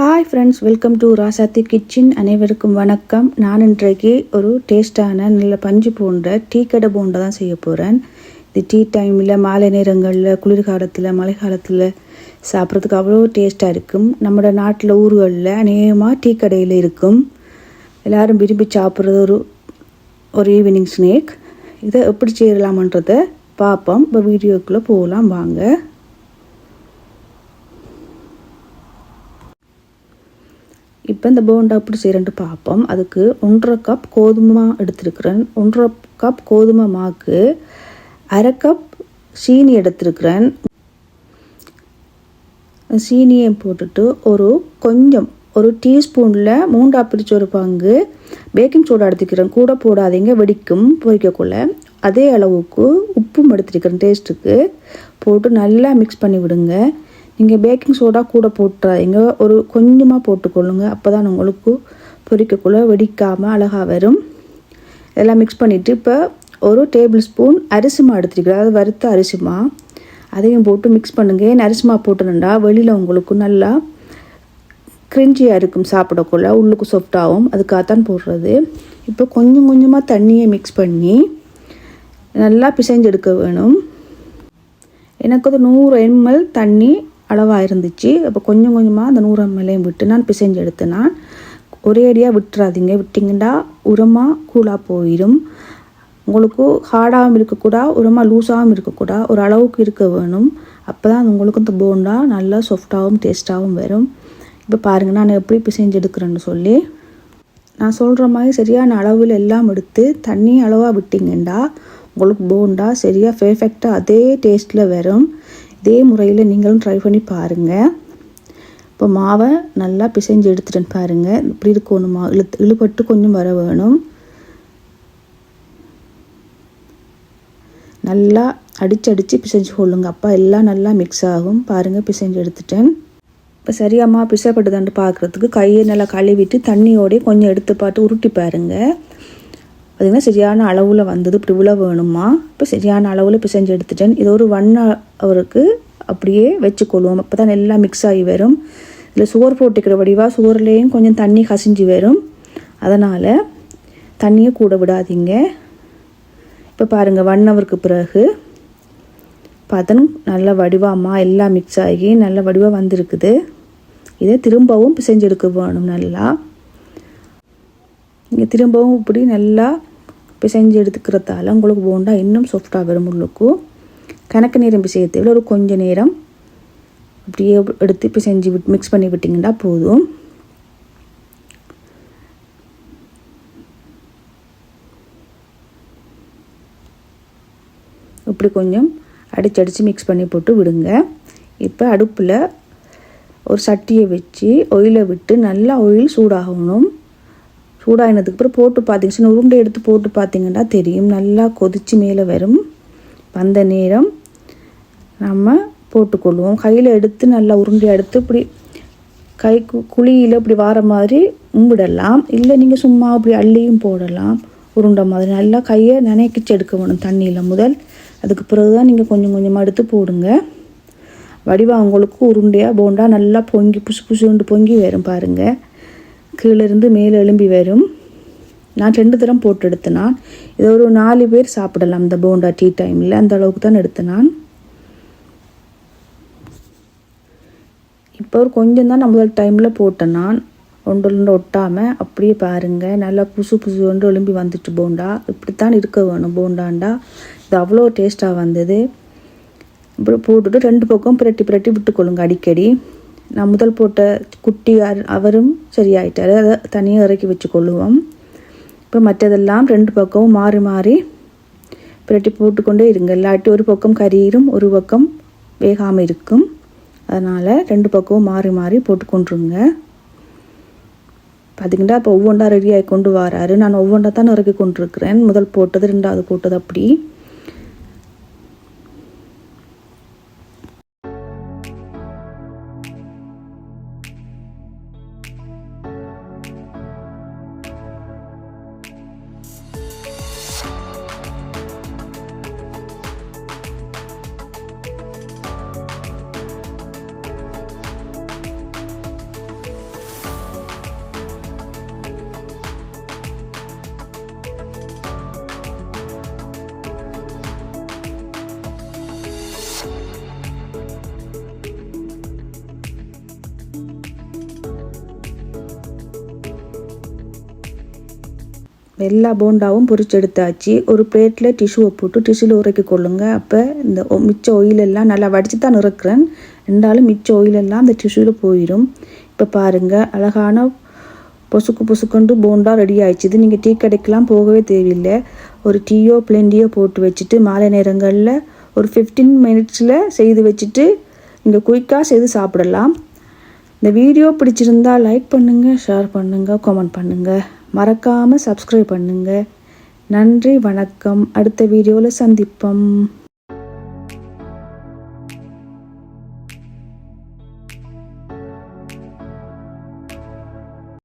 Hi friends welcome to Rasathi kitchen அனைவருக்கும் வணக்கம். நான் இன்றைக்கு ஒரு டேஸ்டான நல்ல பஞ்சு போன்ற டீ கடை போண்டை தான் செய்ய போகிறேன் இது டீ டைமில் மாலை நேரங்களில் குளிர்காலத்தில் மழை காலத்தில் சாப்பிட்றதுக்கு அவ்வளோ டேஸ்ட்டாக இருக்கும். நம்ம நாட்டில் ஊர்களில் அநேகமாக டீ கடையில் இருக்கும். எல்லோரும் விரும்பி சாப்பிட்றது ஒரு ஒரு ஈவினிங் ஸ்நேக் இதை எப்படி செய்யலாமன்றதை பார்ப்போம். இப்போ வீடியோக்குள்ளே போகலாம் வாங்க. இப்போ இந்த போண்டா எப்படி செய்கிறேன்ட்டு பார்ப்போம் அதுக்கு ஒன்றரை கப் கோதுமை எடுத்திருக்கிறேன். ஒன்றரை கப் கோதுமை மாவுக்கு அரை கப் சீனி எடுத்திருக்கிறேன். சீனியை போட்டுட்டு ஒரு கொஞ்சம் ஒரு டீஸ்பூனில் மூண்டா பிரித்து ஒரு பங்கு பேக்கிங் சோடா எடுத்துக்கிறேன். கூட போடாதீங்க வெடிக்கும் பொரிக்கக்குள்ள. அதே அளவுக்கு உப்பும் எடுத்துருக்கிறேன் டேஸ்ட்டுக்கு போட்டு நல்லா மிக்ஸ் பண்ணி விடுங்க. நீங்கள் பேக்கிங் சோடா கூட போட்டுறாதீங்க. ஒரு கொஞ்சமாக போட்டுக்கொள்ளுங்க. அப்போ தான் உங்களுக்கு பொரிக்கக்குள்ளே வெடிக்காமல் அழகாக வரும். எல்லாம் மிக்ஸ் பண்ணிவிட்டு இப்போ ஒரு டேபிள் ஸ்பூன் அரிசிமா எடுத்துருக்கிறேன். அதாவது வறுத்த அரிசிமா அதையும் போட்டு மிக்ஸ் பண்ணுங்க. ஏன் அரிசிமா போட்டுருந்தா வெளியில் உங்களுக்கு நல்லா கிரிஞ்சியாக இருக்கும் சாப்பிடக்குள்ள. உள்ளுக்கு சாஃப்டாகும் அதுக்காகத்தான் போடுறது. இப்போ கொஞ்சம் கொஞ்சமாக தண்ணியை மிக்ஸ் பண்ணி நல்லா பிசைஞ்செடுக்க வேணும். எனக்கு ஒரு நூறு எம்எல் தண்ணி அளவாக இருந்துச்சு அப்போ கொஞ்சம் கொஞ்சமாக அந்த நூறு எம்எல்ஏயும் விட்டு நான் பிசைஞ்சு எடுத்து நான் ஒரே அடியாக விட்டுறாதீங்க. விட்டிங்கன்னா உரமாக கூலாக போயிடும் உங்களுக்கு ஹார்டாகவும் இருக்கக்கூடா உரமாக லூஸாகவும் இருக்கக்கூடா ஒரு அளவுக்கு இருக்க வேணும். அப்போ தான் உங்களுக்கு இந்த போண்டா நல்லா சாஃப்டாகவும் டேஸ்ட்டாகவும் வரும். இப்போ பாருங்கள் நான் எப்படி பிசைஞ்சு எடுக்கிறேன்னு சொல்லி. நான் சொல்கிற மாதிரி சரியான அளவில் எல்லாம் எடுத்து தண்ணி அளவாக விட்டிங்கண்டா உங்களுக்கு போண்டா சரியாக பெர்ஃபெக்டாக அதே டேஸ்ட்டில் வரும். இதே முறையில் நீங்களும் ட்ரை பண்ணி பாருங்கள் இப்போ மாவை நல்லா பிசைஞ்சு எடுத்துட்டு பாருங்கள் இப்படி இருக்கணுமா? இழுத்து இழுபட்டு கொஞ்சம் வர வேணும். நல்லா அடித்து அடித்து பிசைஞ்சு கொள்ளுங்க. அப்போ எல்லாம் நல்லா மிக்ஸ் ஆகும். பாருங்கள் பிசைஞ்சு எடுத்துட்டேன். இப்போ சரியாம்மா பிசைப்பட்டுதான்ட்டு பார்க்குறதுக்கு கையை நல்லா கழுவிட்டு தண்ணியோடய கொஞ்சம் எடுத்து பார்த்து உருட்டி பாருங்கள் பார்த்திங்கன்னா சரியான அளவில் வந்தது. இப்படி உள்ள வேணுமா? இப்போ சரியான அளவில் பிசைஞ்சு எடுத்துட்டேன். இது ஒரு ஒன் அவருக்கு அப்படியே வச்சுக்கொள்வோம். அப்போ தான் எல்லாம் மிக்ஸ் ஆகி வரும். இதில் சுகர் போட்டுக்கிற வடிவாக சுகர்லேயும் கொஞ்சம் தண்ணி கசிஞ்சு வரும். அதனால் தண்ணியை கூட விடாதீங்க. இப்போ பாருங்கள் ஒன் ஹவருக்கு பிறகு பார்த்தோன்னு நல்ல வடிவாமா எல்லாம் மிக்ஸ் ஆகி நல்ல வடிவாக வந்திருக்குது. இதை திரும்பவும் பிசைஞ்செடுக்க வேணும் நல்லா. இங்கே திரும்பவும் இப்படி நல்லா பிசைஞ்சு எடுத்துக்கிறதால உங்களுக்கு போண்டா இன்னும் சாஃப்டாக வரும் உள்ளுக்கும் கணக்கு நேரம் பிசைய தேவையில்ல ஒரு கொஞ்சம் நேரம் அப்படியே எடுத்து பிசைஞ்சு விட் மிக்ஸ் பண்ணி விட்டிங்கன்னா போதும். இப்படி கொஞ்சம் அடிச்சு அடித்து மிக்ஸ் பண்ணி போட்டு விடுங்க. இப்போ அடுப்பில் ஒரு சட்டியை வச்சு ஒயிலை விட்டு நல்லா ஒயில் சூடாகணும். சூடாகினதுக்கு அப்புறம் போட்டு பார்த்தீங்கன்னா உருண்டை எடுத்து போட்டு பார்த்தீங்கன்னா தெரியும். நல்லா கொதித்து மேலே வரும். வந்த நேரம் நம்ம போட்டுக்கொள்வோம். கையில் எடுத்து நல்லா உருண்டை எடுத்து இப்படி கை குழியில் இப்படி வார மாதிரி உம்பிடலாம் இல்லை நீங்கள் சும்மா அப்படி அள்ளியும் போடலாம். உருண்டை மாதிரி நல்லா கையை நினைக்கிச்சு எடுக்க வேணும் தண்ணியில் முதல். அதுக்கு பிறகு தான் நீங்கள் கொஞ்சம் கொஞ்சமாக எடுத்து போடுங்க. வடிவம் அவங்களுக்கு உருண்டையாக போண்டா நல்லா பொங்கி புசு புசுண்டு பொங்கி வரும் பாருங்கள் கீழேருந்து மேலே எழும்பி வரும். நான் ரெண்டு தரம் போட்டு எடுத்தினான். இதை ஒரு நாலு பேர் சாப்பிடலாம் இந்த போண்டா டீ டைமில். அந்த அளவுக்கு தான் எடுத்தேன் இப்போ ஒரு கொஞ்சம் தான் நான் முதல் டைமில் போட்டேன் நான் ஒன்று ஒட்டாமல் அப்படியே பாருங்கள் நல்லா புசு புசு ஒன்று எழும்பி வந்துட்டு போண்டா. இப்படித்தான் இருக்க வேணும் போண்டாண்டா. இது அவ்வளோ டேஸ்ட்டாக வந்தது. அப்புறம் போட்டுட்டு ரெண்டு பக்கம் பிரட்டி பிரட்டி விட்டுக்கொள்ளுங்க அடிக்கடி. நான் முதல் போட்ட குட்டி அவரும் சரியாயிட்டார். அதை தனியாக இறக்கி வச்சு கொள்ளுவோம் இப்போ மற்றதெல்லாம் ரெண்டு பக்கமும் மாறி மாறி பிரட்டி போட்டுக்கொண்டே இருங்க. இல்லாட்டி ஒரு பக்கம் கரியிரும் ஒரு பக்கம் வேகாமல் இருக்கும். அதனால் ரெண்டு பக்கமும் மாறி மாறி போட்டுக்கொண்டுருங்க. பார்த்திங்கன்னா இப்போ ஒவ்வொன்றா ரெடியாகி கொண்டு வராரு. நான் ஒவ்வொன்றா தான் இறக்கி கொண்டிருக்கிறேன். முதல் போட்டது ரெண்டாவது போட்டது அப்படி. எல்லா போண்டாவும் பொரிச்சு எடுத்தாச்சு ஒரு பிளேட்டில் டிஷ்யூவை போட்டு டிஷ்யூவில் உரைக்கி கொள்ளுங்க. அப்போ இந்த ஒ- மிச்ச ஒயிலெல்லாம் நல்லா வடித்து தான் நிறக்கிறேன். ரெண்டாலும் மிச்ச ஒயிலெல்லாம் அந்த டிஷ்யூவில் போயிடும் இப்போ பாருங்கள் அழகான பொசுக்கு பொசுக்குண்டு போண்டா ரெடி ஆயிடுச்சு. நீங்கள் டீ கடைக்கெலாம் போகவே தேவையில்லை. ஒரு டீயோ பிளெண்டியோ போட்டு வச்சுட்டு மாலை நேரங்களில் ஒரு ஃபிஃப்டீன் மினிட்ஸில் செய்து வச்சுட்டு நீங்கள் குயிக்காக செய்து சாப்பிடலாம். இந்த வீடியோ பிடிச்சிருந்தா லைக் பண்ணுங்கள் ஷேர் பண்ணுங்கள் கமெண்ட் பண்ணுங்கள் மறக்காமல் சப்ஸ்கிரைப் பண்ணுங்கள் நன்றி வணக்கம். அடுத்த வீடியோவில் சந்திப்போம்.